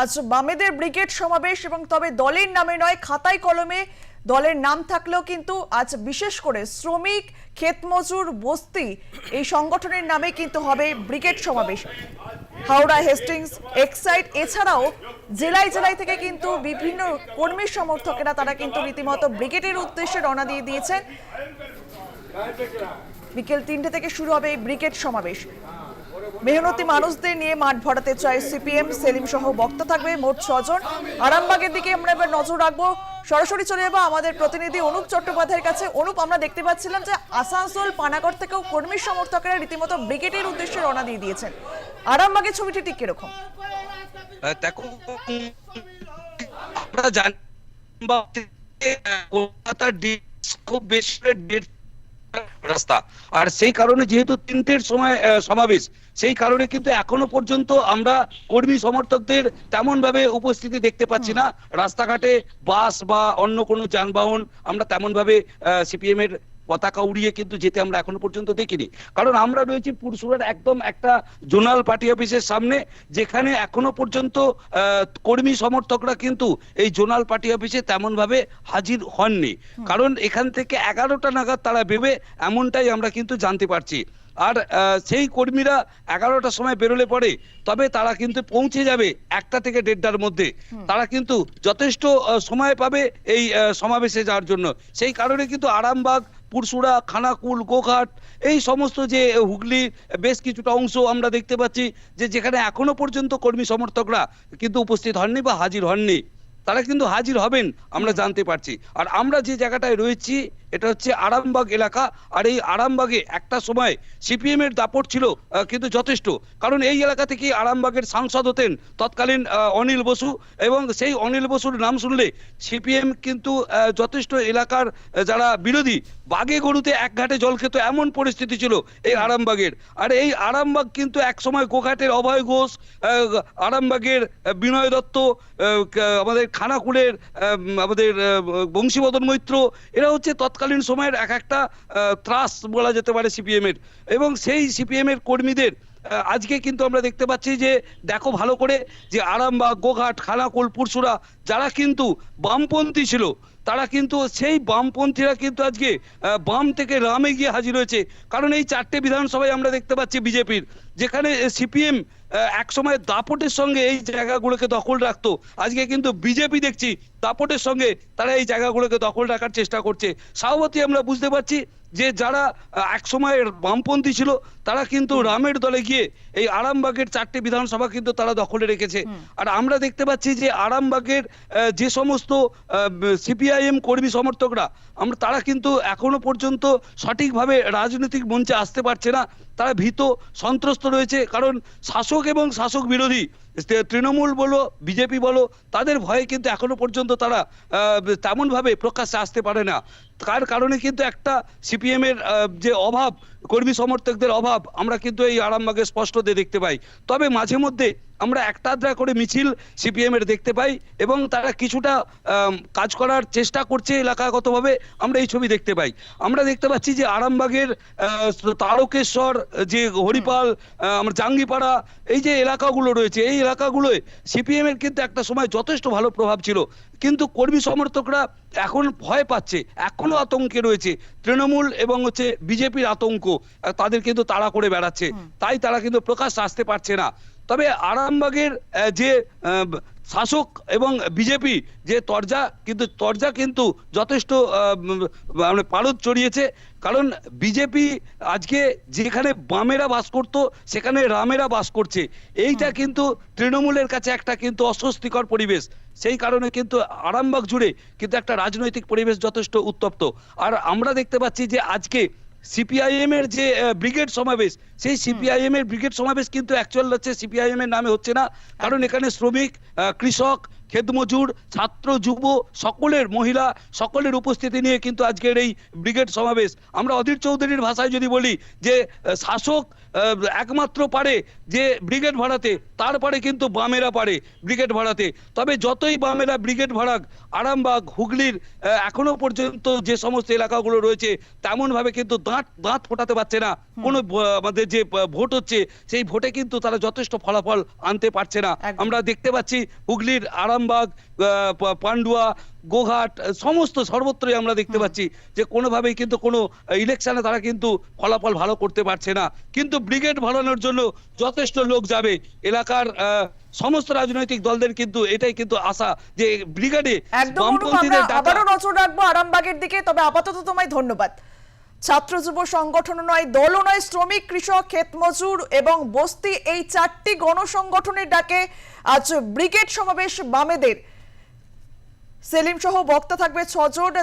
আজ বামেদের ব্রিগেড সমাবেশ এবং তবে দলের নামে নয়, খাতায় কলমে দলের নাম থাকলেও কিন্তু আজ বিশেষ করে শ্রমিক, ক্ষেতমজুর, বস্তি এই সংগঠনের নামে কিন্তু হবে ব্রিগেড সমাবেশ। হাওড়া হেস্টিংস, এক্সাইড এছাড়াও জেলায় জেলায় থেকে কিন্তু বিভিন্ন কর্মী সমর্থকেরা তারা কিন্তু রীতিমতো ব্রিগেডের উদ্দেশ্যে রওনা দিয়ে দিয়েছেন। বিকেল তিনটে থেকে শুরু হবে এই ব্রিগেড সমাবেশ। মেহনতি মানুষদের নিয়ে মাঠ ভরাতে চায় সিপিএম সেলিম সহ বক্তা থাকবে মোট ছজন। আরামবাগের দিকে আমরা এবার নজর রাখব। সরাসরি চলে যাব আমাদের প্রতিনিধি অনুপ চট্টোপাধ্যায়ের কাছে। অনুপ, আমরা দেখতে পাচ্ছিলাম যে আসানসোল, পানাগড় থেকেও কর্মী সমর্থকেরা রীতিমতো ব্রিগেডের উদ্দেশ্যে রওনা দিয়ে দিয়েছেন। আরামবাগের ছবিটি ঠিক কীরকম? জানি কলকাতার খুব বেশি ডেট রাস্তা। আর সেই কারণে যেহেতু তিনটের সময় সমাবেশ সেই কারণে কিন্তু এখনও পর্যন্ত আমরা কর্মী সমর্থকদের তেমন ভাবে উপস্থিতি দেখতে পাচ্ছি না। রাস্তাঘাটে বাস বা অন্য কোনো যানবাহন আমরা তেমন ভাবে সিপিএম এর পতাকা উড়িয়ে কিন্তু যেতে আমরা এখনও পর্যন্ত দেখিনি। কারণ আমরা রয়েছি পুরসুরার একদম একটা জোনাল পার্টি অফিসের সামনে যেখানে এখনও পর্যন্ত কর্মী সমর্থকরা কিন্তু এই জোনাল পার্টি অফিসে তেমন ভাবে হাজির হননি। কারণ এখান থেকে এগারোটা নাগাদ তারা ভেবে এমনটাই আমরা কিন্তু জানতে পারছি। আর সেই কর্মীরা এগারোটার সময় বেরোলে পরে তবে তারা কিন্তু পৌঁছে যাবে একটা থেকে দেড়টার মধ্যে। তারা কিন্তু যথেষ্ট সময় পাবে এই সমাবেশে যাওয়ার জন্য। সেই কারণে কিন্তু আরামবাগ পুরসুরা খানাকুল গোঘাট এই সমস্ত যে হুগলি বেশ কিছুটা অংশ আমরা দেখতে পাচ্ছি যে যেখানে এখনও পর্যন্ত কর্মী সমর্থকরা কিন্তু উপস্থিত হননি বা হাজির হননি। তারা কিন্তু হাজির হবেন আমরা জানতে পারছি। আর আমরা যে জায়গাটায় রয়েছি এটা হচ্ছে আরামবাগ এলাকা, আর এই আরামবাগে একটা সময় সিপিএম এর দাপট ছিল কিন্তু যথেষ্ট। কারণ এই এলাকা থেকে আরামবাগের সাংসদ হতেন তৎকালীন অনিল বসু, এবং সেই অনিল বসুর নাম শুনলে সিপিএম কিন্তু যথেষ্ট এলাকার যারা বিরোধী বাগে গরুতে এক ঘাটে জল খেত এমন পরিস্থিতি ছিল এই আরামবাগের। আর এই আরামবাগ কিন্তু একসময় গোঘাটের অভয় ঘোষ আরামবাগের বিনয় দত্ত আমাদের খানাকুলের আমাদের বংশীবদন মৈত্র, এরা হচ্ছে তৎকালীন সময়ের এক একটা ত্রাস বলা যেতে পারে সিপিএম এর। এবং সেই সিপিএম এর কর্মীদের আজকে কিন্তু আমরা দেখতে পাচ্ছি যে, দেখো ভালো করে যে আরামবাগ, গোঘাট, খানাকুল পুরসুরা যারা কিন্তু বামপন্থী ছিল, তারা কিন্তু সেই বামপন্থীরা কিন্তু আজকে বাম থেকে রামে গিয়ে হাজির হয়েছে। কারণ এই চারটে বিধানসভায় আমরা দেখতে পাচ্ছি বিজেপির, যেখানে সিপিএম এক সময় দাপটের সঙ্গে এই জায়গাগুলোকে দখল রাখতো। আজকে কিন্তু বিজেপি দেখছি দাপটের সঙ্গে তারা এই জায়গাগুলোকে দখল রাখার চেষ্টা করছে। স্বভাবতই আমরা বুঝতে পারছি যে যারা আহ, এক সময়ের বামপন্থী ছিল তারা কিন্তু রামের দলে গিয়ে এই আরামবাগের চারটে বিধানসভা কিন্তু তারা দখলে রেখেছে। আর আমরা দেখতে পাচ্ছি যে আরামবাগের যে সমস্ত সিপিআইএম কর্মী সমর্থকরা আমরা তারা কিন্তু এখনও পর্যন্ত সঠিকভাবে রাজনৈতিক মঞ্চে আসতে পারছে না। তারা ভীত, সন্ত্রস্ত রয়েছে। কারণ শাসক এবং শাসক বিরোধী তৃণমূল বলো, বিজেপি বলো, তাদের ভয়ে কিন্তু এখনও পর্যন্ত তারা তেমনভাবে তেমন প্রকাশ্যে আসতে পারে না। তার কারণে কিন্তু একটা সিপিএমের যে অভাব কর্মী সমর্থকদের অভাব, আমরা কিন্তু এই আরামবাগে স্পষ্ট দিয়ে দেখতে পাই। তবে মাঝে মধ্যে আমরা একটা আধরা করে মিছিল সিপিএম এর দেখতে পাই এবং তারা কিছুটা কাজ করার চেষ্টা করছে এলাকাগতভাবে, আমরা এই ছবি দেখতে পাই। আমরা দেখতে পাচ্ছি যে আরামবাগের তারকেশ্বর, যে হরিপাল আমার জাঙ্গিপাড়া, এই যে এলাকাগুলো রয়েছে, এই এলাকাগুলোয় সিপিএম এর কিন্তু একটা সময় যথেষ্ট ভালো প্রভাব ছিল। কিন্তু কর্মী সমর্থকরা এখন ভয় পাচ্ছে এখনও আতঙ্কে রয়েছে। তৃণমূল এবং হচ্ছে বিজেপির আতঙ্ক তাদের কিন্তু তাড়া করে বেড়াচ্ছে। তাই তারা কিন্তু প্রকাশ আসতে পারছে না। তবে আরামবাগের যে আহ, শাসক এবং বিজেপি যে তরজা কিন্তু তরজা কিন্তু যথেষ্ট মানে পারদ চড়িয়েছে। কারণ বিজেপি আজকে যেখানে বামেরা বাস করতো সেখানে রামেরা বাস করছে। এইটা কিন্তু তৃণমূলের কাছে একটা কিন্তু অস্বস্তিকর পরিবেশ। সেই কারণে কিন্তু আরামবাগ জুড়ে কিন্তু একটা রাজনৈতিক পরিবেশ যথেষ্ট উত্তপ্ত। আর আমরা দেখতে পাচ্ছি যে আজকে সিপিআইএম এর যে ব্রিগেড সমাবেশ সেই সিপিআইএম এর ব্রিগেড সমাবেশ কিন্তু অ্যাকচুয়াল হচ্ছে সিপিআইএম এর নামে হচ্ছে না। কারণ এখানে শ্রমিক কৃষক ক্ষেতমজুর ছাত্র, যুব, সকলের মহিলা, সকলের উপস্থিতি নিয়ে কিন্তু আজকের এই ব্রিগেড সমাবেশ। আমরা অধীর চৌধুরীর ভাষায় যদি বলি যে শাসক একমাত্র পারে যে ব্রিগেড ভাড়াতে, তার পারে কিন্তু বামেরা পারে ব্রিগেড ভাড়াতে। তবে যতই বামেরা ব্রিগেড ভাড়াক, আরামবাগ, হুগলির এখনও পর্যন্ত যে সমস্ত এলাকাগুলো রয়েছে, তেমনভাবে কিন্তু দাঁত দাঁত ফোটাতে পারছে না। কোনো আমাদের যে ভোট হচ্ছে সেই ভোটে কিন্তু তারা যথেষ্ট ফলাফল আনতে পারছে না। আমরা দেখতে পাচ্ছি হুগলির আরামবাগ পান্ডুয়া গোঘাট সমস্ত সর্বত্রই আমরা দেখতে পাচ্ছি যে কোনোভাবেই কিন্তু কোনো ইলেকশনে তারা কিন্তু ফলাফল ভালো করতে পারছে না। কিন্তু ব্রিগেড ভাড়ানোর জন্য যথেষ্ট লোক যাবে। এলাকার আহ, সমস্ত রাজনৈতিক দলদের কিন্তু এটাই কিন্তু আশা যে ব্রিগেডে বামপন্থীদের আবারও নজর রাখব আরামবাগের দিকে। তবে আপাতত তোমায় ধন্যবাদ। ছাত্র যুব সংগঠন নয়, দলও নয়, শ্রমিক, কৃষক ক্ষেত মজুর এবং বস্তি, এই চারটি গণসংগঠনের ডাকে আজ ব্রিগেড সমাবেশ বামেদের। সেলিম সহ বক্তা থাকবে ছজন।